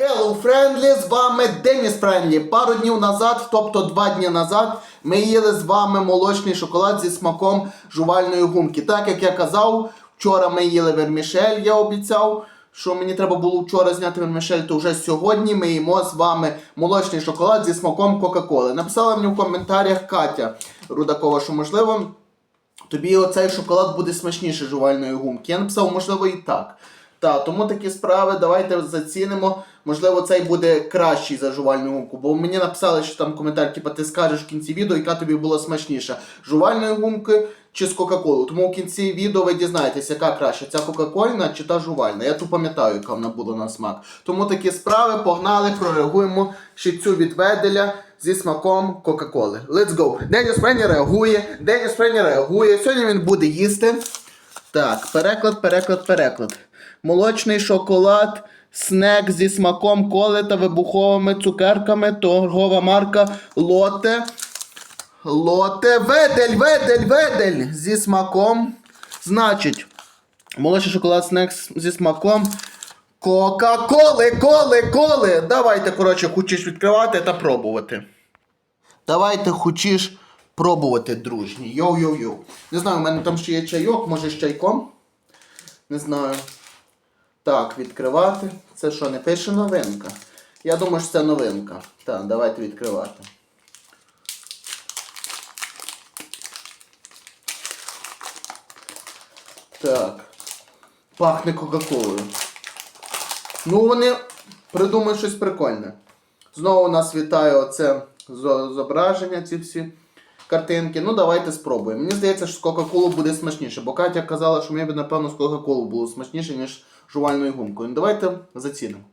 Hello, Friendly, з вами Деніс Френдлі. Пару днів назад, тобто два дні назад, ми їли з вами молочний шоколад зі смаком жувальної гумки. Так як я казав, вчора ми їли вермішель, я обіцяв, що мені треба було вчора зняти вермішель, то вже сьогодні ми їмо з вами молочний шоколад зі смаком Кока-Коли. Написала мені в коментарях Катя Рудакова, що можливо. Тобі оцей шоколад буде смачніше жувальної гумки. Я написав, можливо, і так. Та, тому такі справи давайте зацінимо. Можливо, цей буде кращий за жувальну гумку. Бо мені написали, що там коментар, типу, ти скажеш в кінці відео, яка тобі була смачніша. Жувальної гумки чи з Кока-Колою. Тому в кінці відео ви дізнаєтесь, яка краща, ця Кока-Кольна чи та жувальна. Я ту пам'ятаю, яка вона була на смак. Тому такі справи, погнали, прореагуємо ще цю від Веделя зі смаком Кока-Коли. Let's go! Деніс Френі реагує, Деніс Френі реагує. Сьогодні він буде їсти. Так, переклад, переклад, переклад. Молочний шоколад, снек зі смаком коли та вибуховими цукерками, торгова марка Лоте. Лоте. Ведель, ведель, ведель зі смаком. Значить, молочний шоколад снек зі смаком. Кока-коли, коли, коли. Давайте, коротше, хочеш відкривати та пробувати. Давайте хочеш пробувати, дружні. Йоу-йоу-йоу. Не знаю, у мене там ще є чайок, може з чайком. Не знаю. Так, відкривати. Це що, не пише новинка? Я думаю, що це новинка. Так, давайте відкривати. Так. Пахне Кока-Колою. Ну, вони придумають щось прикольне. Знову у нас вітає оце зображення, ці всі картинки. Ну, давайте спробуємо. Мені здається, що з Кока-Колу буде смачніше, бо Катя казала, що мені б, напевно, з Кока-Колу було смачніше, ніж жувальною гумкою. Ну, давайте зацінимо.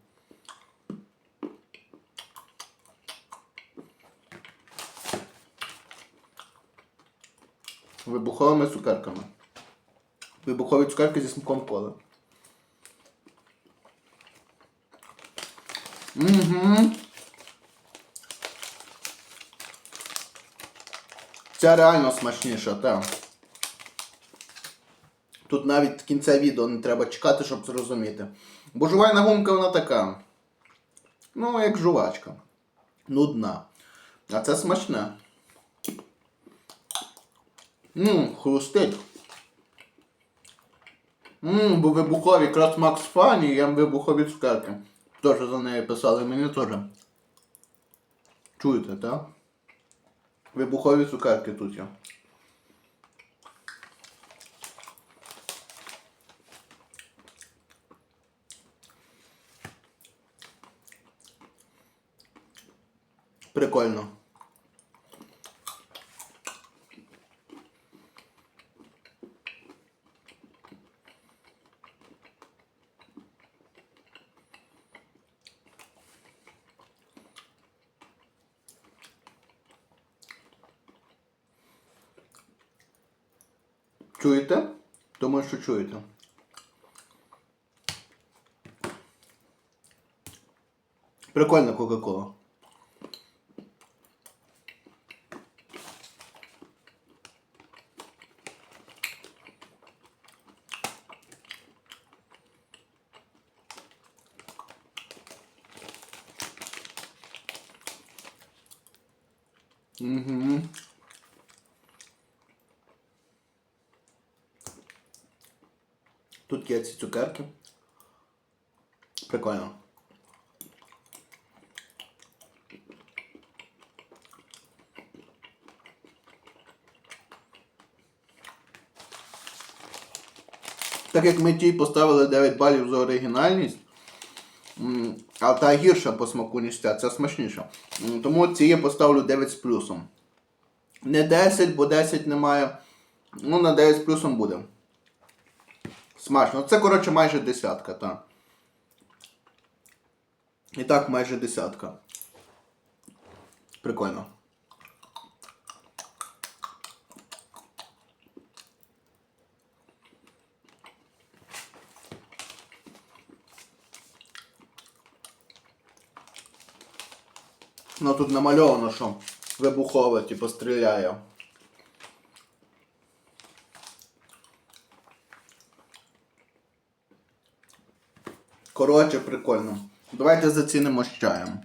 Вибуховими цукерками. Вибухові цукерки зі смаком коли. Угу. Ця реально смачніша, так. Тут навіть кінця відео не треба чекати, щоб зрозуміти. Бо жувальна гумка вона така. Ну, як жувачка. Нудна. А це смачне. Ммм, хрустить. Ммм, бо вибухові, якраз Макс Фані, я вибухові цукерки. Теж за неї писали, мені теж. Чуєте, так? Вибухові цукерки тут є. Прикольно. Чуєте? Думаю, що чуєте. Прикольна Кока-Кола. Угу. Тут є ці цукерки. Прикольно. Так як ми тій поставили 9 балів за оригінальність, а та гірша по смаку, ніж ця, це смачніша. Тому ці я поставлю 9 з плюсом. Не 10, бо 10 немає. Ну, на 9 з плюсом буде. Смачно. Це, коротше, майже десятка, так. І так, майже десятка. Прикольно. Ну тут намальовано, що вибухове, типу, стріляє. Коротше, прикольно. Давайте зацінимо з чаєм.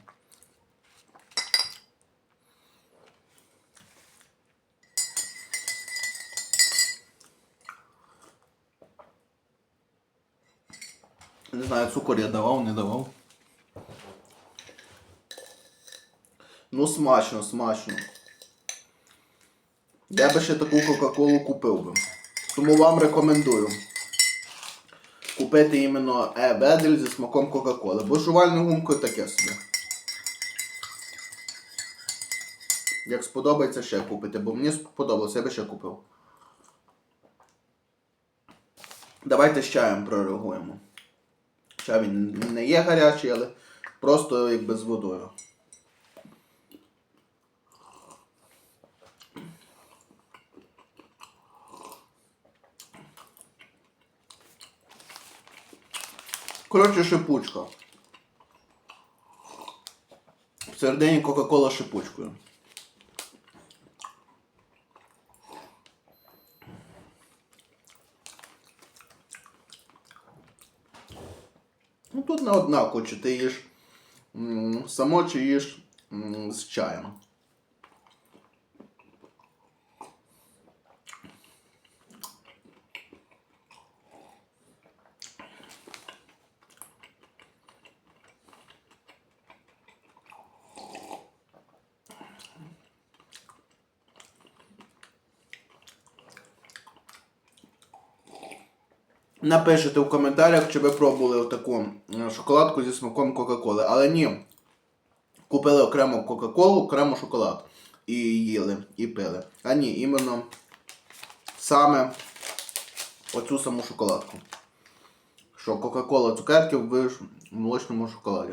Не знаю, цукор я давав, не давав. Ну, смачно, смачно. Я би ще таку Кока-Колу купив би. Тому вам рекомендую купити іменно е ведель зі смаком Кока-Коли. Бо жувальною гумкою таке собі. Як сподобається, ще купити, бо мені сподобалося, я би ще купив. Давайте з чаєм прореагуємо. Чай він не є гарячий, але просто якби з водою. Коротше, шипучка. Всередині Кока-Кола шипучкою. Ну тут не однаково, чи ти їш само, чи їш з чаєм. Напишите в коментарях, чи ви пробували таку шоколадку зі смаком Кока-Коли. Але ні. Купили окремо Кока-Колу, окремо шоколад. І їли, і пили. А ні, іменно саме оцю саму шоколадку. Що Кока-Кола цукерки в молочному шоколаді.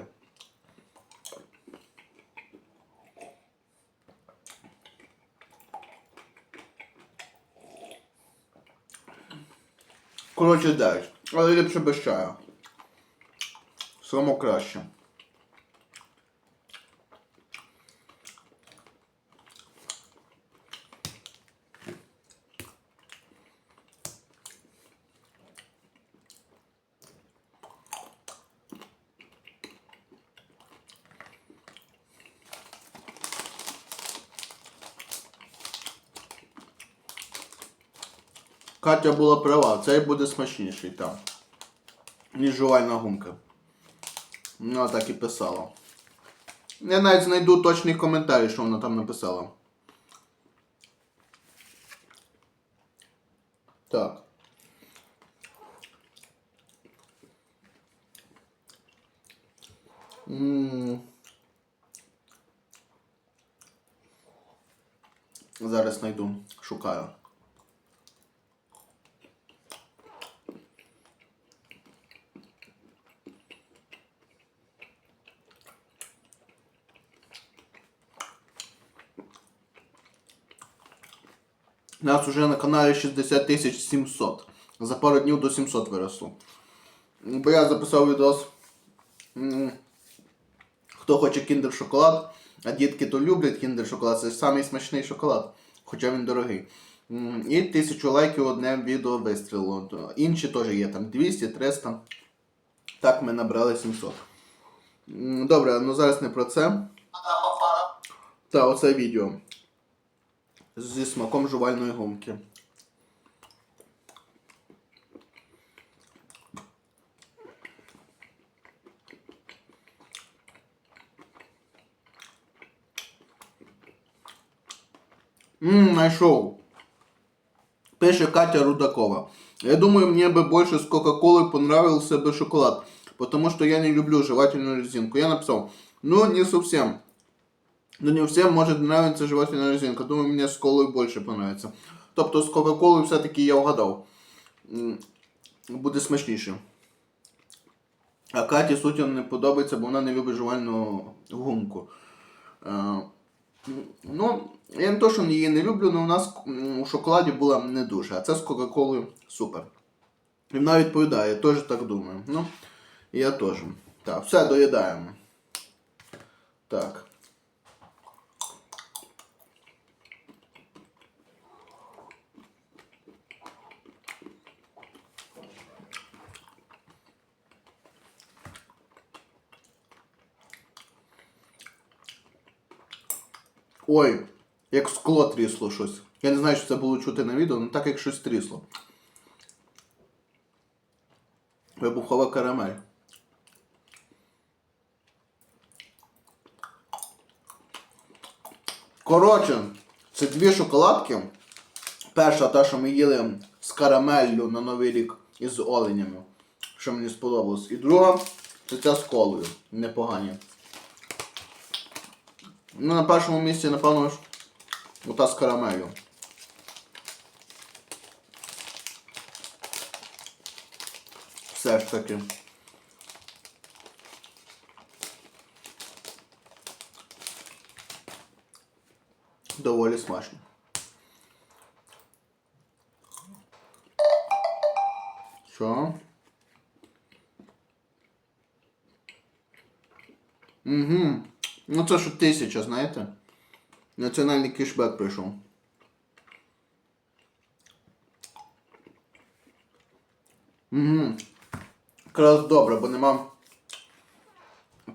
Коротше, дай. Але ліпше без чаю. Само краще. Катя була права, цей буде смачніший там. Ніж жувальна гумка. Вона так і писала. Я навіть знайду точний коментарі, що вона там написала. Так. М. Зараз знайду, шукаю. Нас уже на каналі 60 тисяч 700. За пару днів до 700 виросло. Бо я записав відос. Хто хоче кіндер шоколад, а дітки то люблять кіндер шоколад, це самий смачний шоколад, хоча він дорогий. І тисячу лайків одне відео вистрілило. Інші теж є там 200, 300. Так ми набрали 700. Добре, ну зараз не про це. Та оце відео зі смаком жувальної гумки. Ммм, нашел. Пише Катя Рудакова. Я думаю, мне бы больше с Кока-Колой понравился бы шоколад, потому что я не люблю жевательную резинку. Я написал, ну не совсем. Ну не всем может нравиться жевательная резинка. Думаю, мне з колою більше понравится. Тобто з Кока-Колою все-таки я вгадав. Буде смачніше. А Каті Сутін не подобається, бо вона не любить жувальну гумку. Е, ну, я не то, що її не люблю, але у нас у шоколаді була не дуже. А це з Кока-Колою супер. І вона відповідає, я теж так думаю. Ну, я теж. Так, все, доїдаємо. Так. Ой, як скло трісло щось. Я не знаю, що це було чути на відео, але так як щось трісло. Вибухова карамель. Коротше, це дві шоколадки. Перша та, що ми їли з карамеллю на Новий рік із оленями, що мені сподобалось. І друга це ця з колою. Непогані. Ну, на першому місці, напевно, ж, ота з карамелью. Все ж таки. Доволі смачно. Що? Угу. Ну це ж тисяча, знаєте? Національний кешбек прийшов. Угу. Якраз добре, бо нема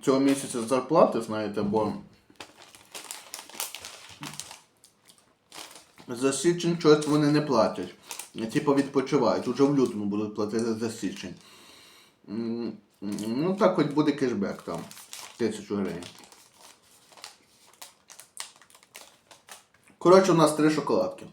цього місяця зарплати, знаєте, бо за січень щось вони не платять. Типу відпочивають. Уже в лютому будуть платити за січень. Ну так хоч буде кешбек там. Тисячу гривень. Коротше, у нас три шоколадки.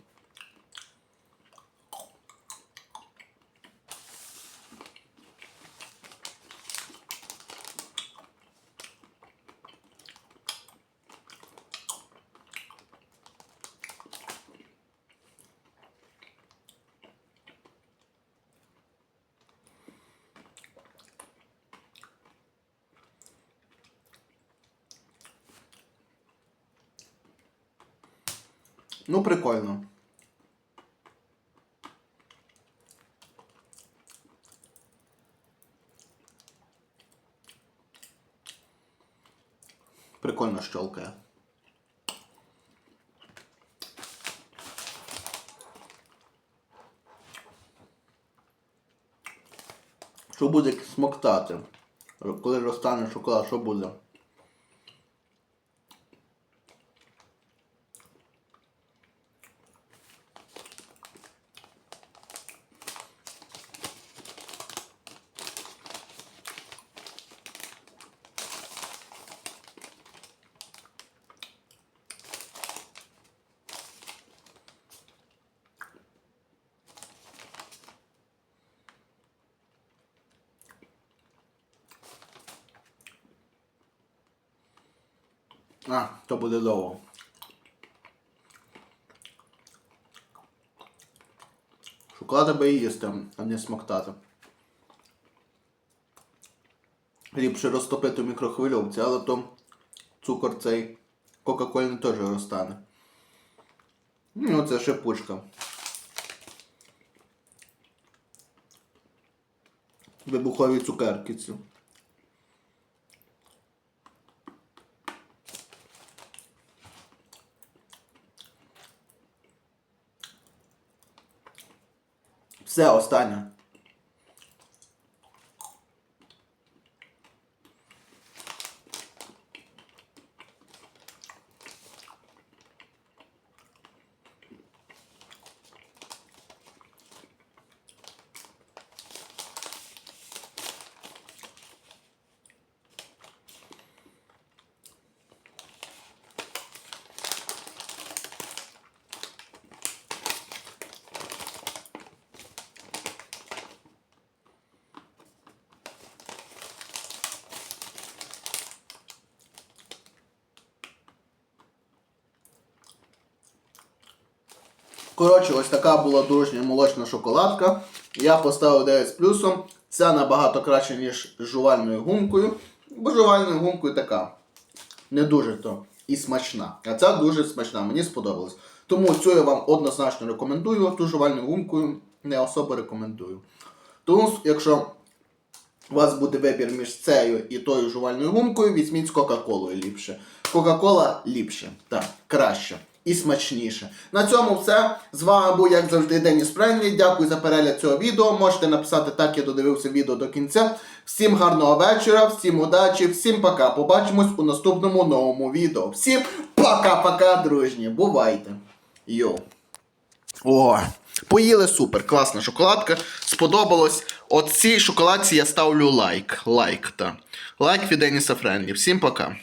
Ну, прикольно. Прикольно щелкає. Що буде смоктати? Коли розтане шоколад, що буде? А, то буде довго. Шоколад аби їсти, а не смоктати. Ліпше розтопити в мікрохвильовці, але то цукор цей Кока-Кольний теж розтане. Ну, це шипучка. Вибухові цукерки ці. Все, останнє. Коротше, ось така була дружня молочна шоколадка. Я поставив 9 з плюсом. Ця набагато краще, ніж з жувальною гумкою. Бо жувальною гумкою така. Не дуже то і смачна. А ця дуже смачна, мені сподобалось. Тому цю я вам однозначно рекомендую, ту жувальною гумкою не особо рекомендую. Тому, якщо у вас буде вибір між цією і тою жувальною гумкою, візьміть з Кока-Колою ліпше. Кока-Кола ліпше, так, краще. І смачніше. На цьому все. З вами був, як завжди, Деніс Френлі. Дякую за перегляд цього відео. Можете написати так, я додивився відео до кінця. Всім гарного вечора, всім удачі, всім пока. Побачимось у наступному новому відео. Всім пока-пока, дружні. Бувайте. Йоу. О, поїли супер, класна шоколадка. Сподобалось. От цій шоколадці я ставлю лайк. Лайк, та. Лайк від Деніса Френлі. Всім пока.